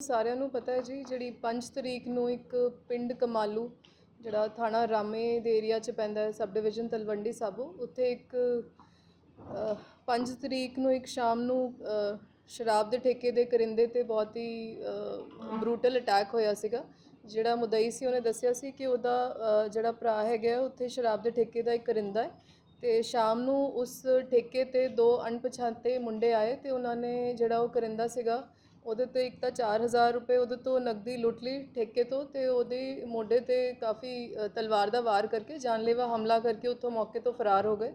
ਸਾਰਿਆਂ ਨੂੰ ਪਤਾ ਹੈ ਜੀ, ਜਿਹੜੀ 5 ਤਰੀਕ ਨੂੰ ਇੱਕ ਪਿੰਡ ਕਮਾਲੂ, ਜਿਹੜਾ ਥਾਣਾ ਰਾਮੇ ਦੇ ਏਰੀਆ 'ਚ ਪੈਂਦਾ ਹੈ ਸਬ ਡਿਵੀਜ਼ਨ ਤਲਵੰਡੀ ਸਾਬੋ, ਉੱਥੇ ਇੱਕ 5 ਤਰੀਕ ਨੂੰ ਇੱਕ ਸ਼ਾਮ ਨੂੰ ਸ਼ਰਾਬ ਦੇ ਠੇਕੇ ਦੇ ਕਰਿੰਦੇ ਤੇ ਬਹੁਤ ਹੀ ਬਰੂਟਲ ਅਟੈਕ ਹੋਇਆ ਸੀਗਾ, ਜਿਹੜਾ ਮੁਦਈ ਸੀ, ਉਹਨੇ ਦੱਸਿਆ ਸੀ ਕਿ ਉਹਦਾ ਜਿਹੜਾ ਭਰਾ ਹੈਗਾ ਉੱਥੇ ਸ਼ਰਾਬ ਦੇ ਠੇਕੇ ਦਾ ਇੱਕ ਕਰਿੰਦਾ ਹੈ, ਤੇ ਸ਼ਾਮ ਨੂੰ ਉਸ ਠੇਕੇ ਤੇ ਦੋ ਅਣਪਛਾਤੇ ਮੁੰਡੇ ਆਏ ਤੇ ਉਹਨਾਂ ਨੇ ਜਿਹੜਾ ਉਹ ਕਰਿੰਦਾ ਸੀਗਾ ਉਹਦੇ ਤੇ ਇੱਕ ਤਾਂ 4000 ਰੁਪਏ ਉਹਦੇ ਤੋਂ ਨਕਦੀ ਲੁੱਟ ਲਈ ਠੇਕੇ ਤੋਂ ਤੇ ਉਹਦੇ ਮੋਢੇ ਤੇ ਕਾਫੀ ਤਲਵਾਰ ਦਾ ਵਾਰ ਕਰਕੇ ਜਾਨਲੇਵਾ ਹਮਲਾ ਕਰਕੇ ਉੱਥੋਂ ਮੌਕੇ ਤੋਂ ਫਰਾਰ ਹੋ ਗਏ।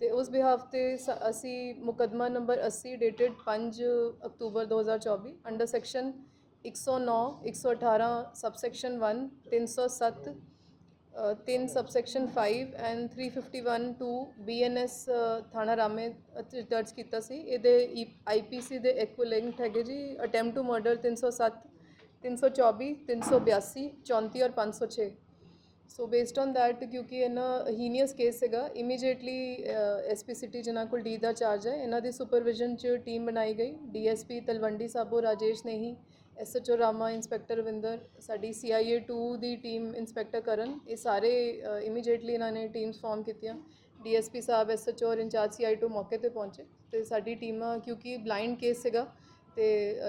ਤੇ ਉਸ ਬਿਹਾਫ ਤੇ ਸ- ਅਸੀਂ ਮੁਕੱਦਮਾ number 80 dated 5 October 2024 under section 109 118 subsection 1 307 3 subsection 5 and 351 two BNS ਥਾਣਾ ਰਾਮੇ ਅਤੇ ਦਰਜ ਕੀਤਾ ਸੀ। ਇਹਦੇ e, ਆਈਪੀਸੀ ਦੇ ਇਕੁਇਲੈਂਟ ਹੈਗੇ ਜੀ। ਅਟੈਂਪਟ ਟੂ ਮਰਡਰ 307 324 382 34 ਔਰ 506 ਸੋ ਬੇਸਡ ਔਨ ਥੈਟ ਕਿਉਂਕਿ ਇਹਨਾਂ ਹੀਨੀਅਸ ਕੇਸ ਸੀਗਾ ਇਮੀਡੀਏਟਲੀ ਐਸਪੀ ਸਿਟੀ ਜਿਨ੍ਹਾਂ ਕੋਲ ਡੀ ਦਾ ਚਾਰਜ ਹੈ, ਇਹਨਾਂ ਦੀ ਸੁਪਰਵਿਜ਼ਨ 'ਚ ਟੀਮ ਬਣਾਈ ਗਈ। DSP Talwandi Sabo, Rajesh Nehi SHO Rama inspector Ravinder ਸਾਡੀ ਸੀਆਈਏ 2 ਦੀ ਟੀਮ ਇੰਸਪੈਕਟਰ ਕਰਨ ਇਹ ਸਾਰੇ ਇਮੀਡੀਏਟਲੀ ਇਹਨਾਂ ਨੇ ਟੀਮਸ ਫਾਰਮ ਕੀਤੀਆਂ। ਡੀਐਸਪੀ ਸਾਹਿਬ ਐਸਐਚਓ ਔਰ ਇੰਚਾਰਜ ਸੀਆਈ 2 ਮੌਕੇ ਤੇ ਪਹੁੰਚੇ। ਤੇ ਸਾਡੀ ਟੀਮਾਂ ਕਿਉਂਕਿ ਬਲਾਈਂਡ ਕੇਸ ਸੀਗਾ ਤੇ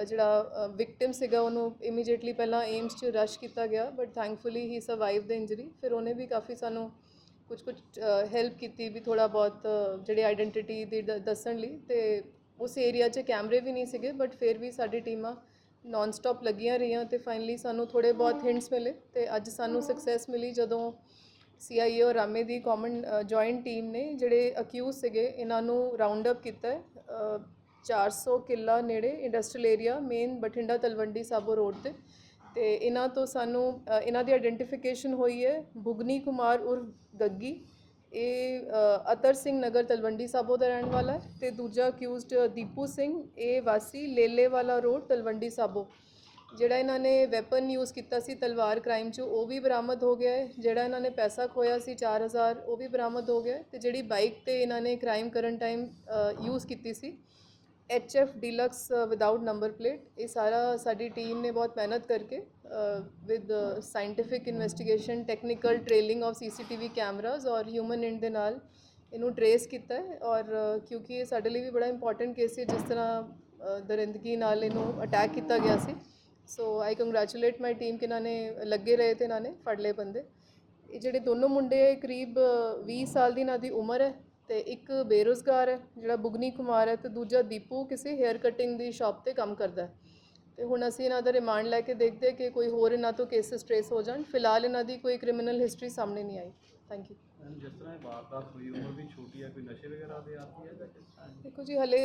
ਜਿਹੜਾ ਵਿਕਟਿਮ ਸੀਗਾ ਉਹਨੂੰ ਇਮੀਡੀਏਟਲੀ ਪਹਿਲਾਂ ਏਮਸ 'ਚ ਰਸ਼ ਕੀਤਾ ਗਿਆ but thankfully he survive the injury ਫਿਰ ਉਹਨੇ ਵੀ ਕਾਫੀ ਸਾਨੂੰ ਕੁਝ ਕੁਝ ਹੈਲਪ ਕੀਤੀ ਵੀ ਥੋੜਾ ਬਹੁਤ ਅ, ਜਿਹੜੇ ਆਇਡੈਂਟੀਟੀ ਦੀ ਦ- ਦੱਸਣ ਲਈ। ਤੇ ਉਸ ਏਰੀਆ 'ਚ ਕੈਮਰੇ ਵੀ ਨਹੀਂ ਸੀਗੇ ਬਟ ਫਿਰ ਵੀ ਸਾਡੀ ਟੀਮਾਂ ਨਾਨ ਸਟਾਪ ਲੱਗੀਆਂ ਰਹੀਆਂ ਤੇ ਫਾਈਨਲੀ ਸਾਨੂੰ ਥੋੜੇ ਬਹੁਤ ਹਿੰਟਸ ਮਿਲੇ ਤੇ ਅੱਜ ਸਾਨੂੰ ਸਕਸੈਸ ਮਿਲੀ ਜਦੋਂ ਸੀਆਈਏ ਔਰ ਰਾਮੇ ਦੀ ਕਾਮਨ ਜੁਆਇੰਟ ਟੀਮ ਨੇ ਜਿਹੜੇ ਅਕਿਊਜ਼ ਸੀਗੇ ਇਹਨਾਂ ਨੂੰ ਰਾਉਂਡ ਅਪ ਕੀਤਾ ਹੈ। ਅ, 400 ਕਿੱਲਾ ਨੇੜੇ industrial area main Bathinda Talwandi Sabo road ਤੇ। ਤੇ ਇਹਨਾਂ ਤੋਂ ਸਾਨੂੰ ਅ, ਇਹਨਾਂ ਦੀ ਆਇਡੈਂਟੀਫਿਕੇਸ਼ਨ ਹੋਈ ਹੈ। ਭੁਗਨੀ ਕੁਮਾਰ ਉਰਫ ਗੱਗੀ। ਇਹ ਅਤਰ ਸਿੰਘ ਨਗਰ ਤਲਵੰਡੀ ਸਾਬੋ ਦਾ ਰਹਿਣ ਵਾਲਾ ਹੈ ਤੇ ਦੂਜਾ ਅਕਿਊਜ਼ਡ ਦੀਪੂ ਸਿੰਘ, ਇਹ ਵਾਸੀ ਲੇਲੇ ਵਾਲਾ ਰੋਡ ਤਲਵੰਡੀ ਸਾਬੋ। ਜਿਹੜਾ ਇਹਨਾਂ ਨੇ ਵੈਪਨ ਯੂਜ਼ ਕੀਤਾ ਸੀ ਤਲਵਾਰ ਕ੍ਰਾਈਮ 'ਚ, ਉਹ ਵੀ ਬਰਾਮਦ ਹੋ ਗਿਆ ਹੈ। ਜਿਹੜਾ ਇਹਨਾਂ ਨੇ ਪੈਸਾ ਖੋਇਆ ਸੀ 4000 ਉਹ ਵੀ ਬਰਾਮਦ ਹੋ ਗਿਆ ਹੈ ਤੇ ਜਿਹੜੀ ਬਾਈਕ ਤੇ ਇਹਨਾਂ ਨੇ ਕ੍ਰਾਈਮ ਕਰਨ ਟਾਈਮ ਯੂਜ਼ ਕੀਤੀ ਸੀ HF deluxe without number plate ਇਹ ਸਾਰਾ ਸਾਡੀ ਟੀਮ ਨੇ ਬਹੁਤ ਮਿਹਨਤ ਕਰਕੇ with scientific investigation technical trailing of CCTV cameras ਔਰ ਹਿਊਮਨ ਇੰਡ ਦੇ ਨਾਲ ਇਹਨੂੰ ਟਰੇਸ ਕੀਤਾ ਹੈ ਔਰ uh, ਕਿਉਂਕਿ ਇਹ ਸਾਡੇ ਲਈ ਵੀ ਬੜਾ ਇੰਪੋਰਟੈਂਟ ਕੇਸ ਸੀ, ਜਿਸ ਤਰ੍ਹਾਂ uh, ਦਰਿੰਦਗੀ ਨਾਲ ਇਹਨੂੰ ਅਟੈਕ ਕੀਤਾ ਗਿਆ ਸੀ। ਸੋ ਆਈ ਕੰਗ੍ਰੈਚੁਲੇਟ ਮਾਈ ਟੀਮ ਕਿ ਇਹਨਾਂ ਨੇ ਲੱਗੇ ਰਹੇ ਤੇ ਇਹਨਾਂ ਨੇ ਫੜ ਲਏ ਬੰਦੇ। ਇਹ ਜਿਹੜੇ ਦੋਨੋਂ ਮੁੰਡੇ ਕਰੀਬ uh, 20 ਸਾਲ ਦੀ ਇਹਨਾਂ ਦੀ ਉਮਰ ਹੈ। ਤੇ ਇੱਕ ਬੇਰੁਜ਼ਗਾਰ ਹੈ ਜਿਹੜਾ ਬੁਗਨੀ ਕੁਮਾਰ ਹੈ ਤੇ ਦੂਜਾ ਦੀਪੂ ਕਿਸੇ ਹੈਅਰ ਕਟਿੰਗ ਦੀ ਸ਼ਾਪ ਤੇ ਕੰਮ ਕਰਦਾ ਹੈ। ਤੇ ਹੁਣ ਅਸੀਂ ਇਹਨਾਂ ਦਾ ਰਿਮਾਂਡ ਲੈ ਕੇ ਦੇਖਦੇ ਕਿ ਕੋਈ ਹੋਰ ਇਹਨਾਂ ਤੋਂ ਕੇਸਸ ਟ੍ਰੇਸ ਹੋ ਜਾਣ। ਫਿਲਹਾਲ ਇਹਨਾਂ ਦੀ ਕੋਈ ਕ੍ਰਿਮੀਨਲ ਹਿਸਟਰੀ ਸਾਹਮਣੇ ਨਹੀਂ ਆਈ। ਥੈਂਕ ਯੂ ਮੈਮ, ਜਿਸ ਤਰ੍ਹਾਂ ਇਹ ਵਾਰਦਾਤ ਹੋਈ ਉਮਰ ਵੀ ਛੋਟੀ ਹੈ ਕੋਈ ਨਸ਼ੇ ਵਗੈਰਾ ਦੇ ਆਦੀ ਹੈ ਜਾਂ ਕਿਸ ਤਰ੍ਹਾਂ? ਹੈ? ਦੇਖੋ ਜੀ ਹਲੇ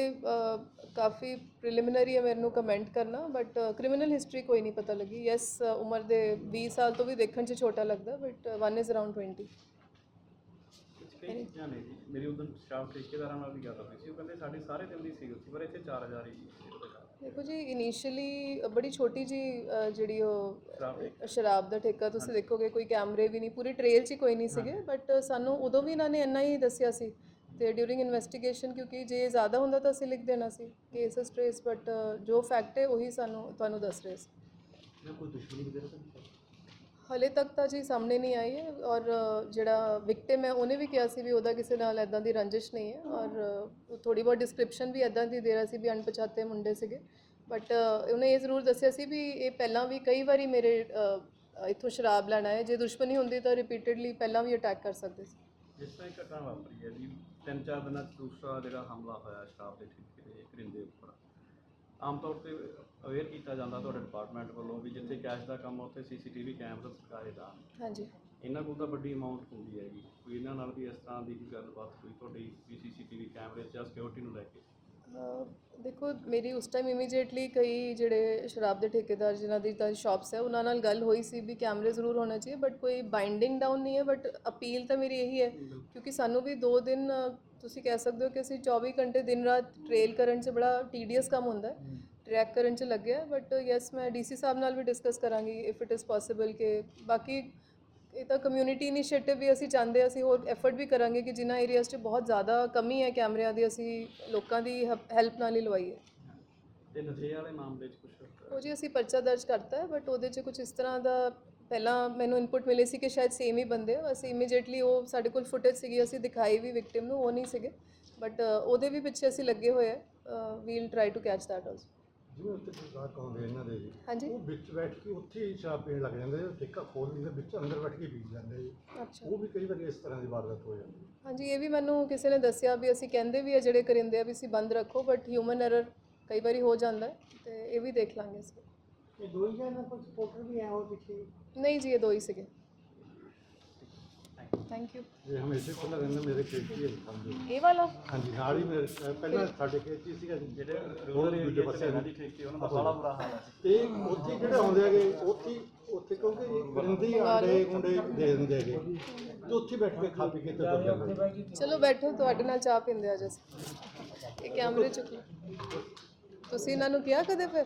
ਕਾਫੀ ਪ੍ਰੀਲਿਮਿਨਰੀ ਹੈ ਮੈਨੂੰ ਕਮੈਂਟ ਕਰਨਾ ਬਟ ਕ੍ਰਿਮੀਨਲ ਹਿਸਟਰੀ ਕੋਈ ਨਹੀਂ ਪਤਾ ਲੱਗੀ। ਯੈਸ ਉਮਰ ਦੇ 20 ਸਾਲ ਤੋਂ ਵੀ ਦੇਖਣ 'ਚ ਛੋਟਾ ਲੱਗਦਾ ਬਟ ਵਨ ਇਜ਼ ਅਰਾਊਂਡ 20 ਕੁਝ ਕਈ ਚੀਜ਼ਾਂ ਨੇ ਜੀ। ਮੇਰੀ ਉਦੋਂ ਸ਼ਾਪ ਠੇਕੇਦਾਰਾਂ ਨਾਲ ਵੀ ਗੱਲ ਹੋਈ ਸੀ। ਉਹ ਕਹਿੰਦੇ ਸਾਡੀ ਸਾਰੇ ਦਿਨ ਦੀ ਸੀ ਉੱਥੇ ਪਰ ਇੱਥੇ 4000 ਹੀ ਸੀ। ਦੇਖੋ ਜੀ ਇਨੀਸ਼ੀਅਲੀ ਬੜੀ ਛੋਟੀ ਜੀ ਜਿਹੜੀ ਉਹ ਸ਼ਰਾਬ। ਸ਼ਰਾਬ ਦਾ ਠੇਕਾ ਤੁਸੀਂ ਦੇਖੋਗੇ ਕੋਈ ਕੈਮਰੇ ਵੀ ਨਹੀਂ ਪੂਰੀ ਟ੍ਰੇਲ 'ਚ ਹੀ ਕੋਈ ਨਹੀਂ ਸੀਗੇ। ਬਟ ਸਾਨੂੰ ਉਦੋਂ ਵੀ ਇਹਨਾਂ ਨੇ ਇੰਨਾ ਹੀ ਦੱਸਿਆ ਸੀ ਤੇ ਡਿਊਰਿੰਗ ਇਨਵੈਸਟੀਗੇਸ਼ਨ ਕਿਉਂਕਿ ਜੇ ਜ਼ਿਆਦਾ ਹੁੰਦਾ ਤਾਂ ਅਸੀਂ ਲਿਖ ਦੇਣਾ ਸੀ ਕੇਸਸ ਟ੍ਰੇਸ ਬਟ ਜੋ ਫੈਕਟ ਹੈ ਉਹੀ ਸਾਨੂੰ ਤੁਹਾਨੂੰ ਦੱਸ ਰਹੇ ਸੀ। ਮੈਂ ਕੋਈ ਦੁਸ਼ਮਣੀ ਵਗੈਰਾ ਤਾਂ ਨਹੀਂ ਹਲੇ ਤੱਕ ਤਾਂ ਜੀ ਸਾਹਮਣੇ ਨਹੀਂ ਆਈ ਹੈ ਔਰ ਜਿਹੜਾ ਵਿਕਟਿਮ ਹੈ, ਉਹਨੇ ਵੀ ਕਿਹਾ ਸੀ ਵੀ ਉਹਦਾ ਕਿਸੇ ਨਾਲ ਐਦਾਂ ਦੀ ਰੰਜਿਸ਼ ਨਹੀਂ ਹੈ ਔਰ ਥੋੜੀ ਬਹੁਤ ਡਿਸਕ੍ਰਿਪਸ਼ਨ ਵੀ ਐਦਾਂ ਦੀ ਦੇ ਰਿਹਾ ਸੀ ਵੀ ਅਣਪਛਾਤੇ ਮੁੰਡੇ ਸੀਗੇ। ਬਟ ਉਹਨੇ ਇਹ ਜ਼ਰੂਰ ਦੱਸਿਆ ਸੀ ਵੀ ਇਹ ਪਹਿਲਾਂ ਵੀ ਕਈ ਵਾਰੀ ਮੇਰੇ ਇੱਥੋਂ ਸ਼ਰਾਬ ਲੈਣਾ ਹੈ ਜੇ ਦੁਸ਼ਮਣੀ ਹੁੰਦੀ ਤਾਂ ਰਿਪੀਟਿਡਲੀ ਪਹਿਲਾਂ ਵੀ ਅਟੈਕ ਕਰ ਸਕਦੇ ਸੀ। ਜਿਸ ਤਰ੍ਹਾਂ ਘਟਨਾ ਵਾਪਰੀ ਹੈ ਜੀ, ਤਿੰਨ ਚਾਰ ਦਿਨਾਂ ਦੂਸਰਾ ਜਿਹੜਾ ਹਮਲਾ ਹੋਇਆ ਸ਼ਰਾਬ ਦੇ ਠੇਕੇ ਦੇ ਕਰਿੰਦੇ ਉੱਪਰ। ਆਮ ਤੌਰ ਤੇ ਅਵੇਅਰ ਕੀਤਾ ਜਾਂਦਾ ਤੁਹਾਡੇ ਡਿਪਾਰਟਮੈਂਟ ਵੱਲੋਂ ਵੀ ਜਿੱਥੇ ਕੈਸ਼ ਦਾ ਕੰਮ ਆ, ਉੱਥੇ ਸੀਸੀਟੀਵੀ ਕੈਮਰਾ ਸਰਕਾਰੇ ਦਾ। ਹਾਂਜੀ। ਇਹਨਾਂ ਕੋਲ ਤਾਂ ਵੱਡੀ ਅਮਾਉਂਟ ਹੁੰਦੀ ਹੈਗੀ। ਕੋਈ ਇਹਨਾਂ ਨਾਲ ਵੀ ਇਸ ਤਰ੍ਹਾਂ ਦੀ ਕੋਈ ਗੱਲਬਾਤ ਹੋਈ ਤੁਹਾਡੀ ਵੀ ਸੀਸੀਟੀਵੀ ਕੈਮਰੇ ਜਾਂ ਸਿਕਿਉਰਿਟੀ ਨੂੰ ਲੈ ਕੇ? ਅਹ ਦੇਖੋ ਮੇਰੀ ਉਸ ਟਾਈਮ ਇਮੀਡੀਏਟਲੀ ਕਈ ਜਿਹੜੇ ਸ਼ਰਾਬ ਦੇ ਠੇਕੇਦਾਰ ਜਿਨ੍ਹਾਂ ਦੀ ਤਾਂ ਸ਼ਾਪਸ ਹੈ ਉਹਨਾਂ ਨਾਲ ਗੱਲ ਹੋਈ ਸੀ ਵੀ ਕੈਮਰੇ ਜ਼ਰੂਰ ਹੋਣਾ ਚਾਹੀਏ ਬਟ ਕੋਈ ਬਾਈਂਡਿੰਗ ਡਾਊਨ ਨਹੀਂ ਹੈ ਬਟ ਅਪੀਲ ਤਾਂ ਮੇਰੀ ਇਹੀ ਹੈ। ਕਿਉਂਕਿ ਸਾਨੂੰ ਵੀ 2 ਦਿਨ ਤੁਸੀਂ ਕਹਿ ਸਕਦੇ ਹੋ ਕਿ ਅਸੀਂ 24 ਘੰਟੇ ਦਿਨ ਰਾਤ ਟ੍ਰੇਲ ਕਰਨ 'ਚ ਬੜਾ ਟੀਡੀਅਸ ਕੰਮ ਹੁੰਦਾ ਹੈ। ਟਰੈਕ ਕਰਨ 'ਚ ਲੱਗਿਆ ਬਟ ਯੈਸ ਮੈਂ ਡੀਸੀ ਸਾਹਿਬ ਨਾਲ ਵੀ ਡਿਸਕਸ ਕਰਾਂਗੀ ਇਫ ਇਟ ਇਜ਼ ਪੋਸੀਬਲ ਕਿ ਬਾਕੀ ਇਹ ਤਾਂ ਕਮਿਊਨਿਟੀ ਇਨੀਸ਼ੀਏਟਿਵ ਵੀ ਅਸੀਂ ਚਾਹੁੰਦੇ ਅਸੀਂ ਹੋਰ ਐਫਰਟ ਵੀ ਕਰਾਂਗੇ ਕਿ ਜਿਨ੍ਹਾਂ ਏਰੀਆਜ਼ 'ਚ ਬਹੁਤ ਜ਼ਿਆਦਾ ਕਮੀ ਹੈ ਕੈਮਰਿਆਂ ਦੀ ਅਸੀਂ ਲੋਕਾਂ ਦੀ ਹੈਲਪ ਨਾਲ ਹੀ ਲਵਾਈਏ। ਤੇ ਨਸ਼ੇ ਵਾਲੇ ਮਾਮਲੇ 'ਚ ਕੁਝ ਉਹ ਜੀ ਅਸੀਂ ਪਰਚਾ ਦਰਜ ਕਰਤਾ ਹੈ ਬਟ ਉਹਦੇ 'ਚ ਕੁਝ ਇਸ ਤਰ੍ਹਾਂ ਦਾ ਪਹਿਲਾਂ ਮੈਨੂੰ ਇਨਪੁਟ ਮਿਲੀ ਸੀ ਕਿ ਸ਼ਾਇਦ ਸੇਮ ਹੀ ਬੰਦੇ ਹੋ ਅਸੀਂ ਇਮੀਡੀਏਟਲੀ ਉਹ ਸਾਡੇ ਕੋਲ ਫੁਟੇਜ ਸੀਗੀ ਅਸੀਂ ਦਿਖਾਈ ਵੀ ਵਿਕਟਿਮ ਨੂੰ ਉਹ ਨਹੀਂ ਸੀਗੇ। ਬਟ ਉਹਦੇ ਵੀ ਪਿੱਛੇ ਅਸੀਂ ਲੱਗੇ ਹੋਏ ਆ। We'll try to catch that also ਜਿਵੇਂ ਉੱਥੇ ਗਾਹਕ ਆਉਂਦੇ ਇਹਨਾਂ ਦੇ ਜੀ। ਹਾਂਜੀ। ਉਹ ਵਿੱਚ ਬੈਠ ਕੇ ਉੱਥੇ ਹੀ ਸ਼ਰਾਬ ਪੀਣ ਲੱਗ ਜਾਂਦੇ ਆ ਠੇਕਾ ਖੋਲ ਦਿੰਦੇ ਵਿੱਚ ਅੰਦਰ ਬੈਠ ਕੇ ਪੀ ਜਾਂਦੇ ਜੀ। ਅੱਛਾ। ਉਹ ਵੀ ਕਈ ਵਾਰੀ ਇਸ ਤਰ੍ਹਾਂ ਦੀ ਵਾਰਦਾਤ ਹੋ ਜਾਂਦੀ ਹੈ। ਹਾਂਜੀ ਇਹ ਵੀ ਮੈਨੂੰ ਕਿਸੇ ਨੇ ਦੱਸਿਆ ਵੀ ਅਸੀਂ ਕਹਿੰਦੇ ਵੀ ਆ ਜਿਹੜੇ ਕਰਿੰਦੇ ਆ ਵੀ ਅਸੀਂ ਬੰਦ ਰੱਖੋ ਬਟ ਹਿਊਮਨ ਐਰਰ ਕਈ ਵਾਰੀ ਹੋ ਜਾਂਦਾ ਤੇ ਇਹ ਵੀ ਦੇਖ ਲਾਂਗੇ ਅਸੀਂ। ਇਹ ਦੋ ਹੀ ਜਣੇ ਕੋਈ ਸਪੋਰਟਰ ਵੀ ਹੈ ਉਹ ਪਿੱਛੇ? ਨਹੀਂ ਜੀ ਇਹ ਦੋ ਹੀ ਸੀਗੇ। ਥੈਂਕ ਯੂ ਇਹ ਹਮੇਸ਼ਾ ਖੁੱਲ੍ਹਾ ਰਹਿੰਦਾ ਮੇਰੇ ਖੇਤ 'ਚ ਹੀ ਹੈ। ਸਮਝੋ ਇਹ ਵਾਲਾ? ਹਾਂਜੀ ਨਾਲ ਹੀ ਮੇਰੇ ਅਹ ਪਹਿਲਾਂ ਸਾਡੇ ਖੇਤ 'ਚ ਹੀ ਸੀਗਾ ਜੀ। ਜਿਹੜੇ ਰੂਰਲ ਦੂਜੇ ਏਰੀਆ ਪਾਸੇ ਰਹਿੰਦੇ ਠੇਕੇ ਉਹਨਾਂ ਦਾ ਬੜਾ ਬੁਰਾ ਹਾਲ ਹੈ ਤੇ ਉੱਥੇ ਜਿਹੜੇ ਆਉਂਦੇ ਹੈਗੇ ਉੱਥੇ ਉੱਥੇ ਕਿਉਂਕਿ ਗੰਦੀ ਆਂਡੇ ਗੁੰਡੇ ਦੇ ਦਿੰਦੇ ਹੈਗੇ। ਤੇ ਉੱਥੇ ਬੈਠ ਕੇ ਖਾ ਪੀ ਕੇ ਤੇ ਤੁਰ ਜਾਂਦੇ ਚਲੋ ਬੈਠੋ ਤੁਹਾਡੇ ਨਾਲ ਚਾਹ ਪੀਂਦੇ ਆ ਜਸ ਇਹ ਕੈਮਰੇ ਚੁੱਕ ਲਓ ਤੁਸੀਂ ਇਹਨਾਂ ਨੂੰ ਕਿਹਾ ਕਦੇ ਫਿਰ?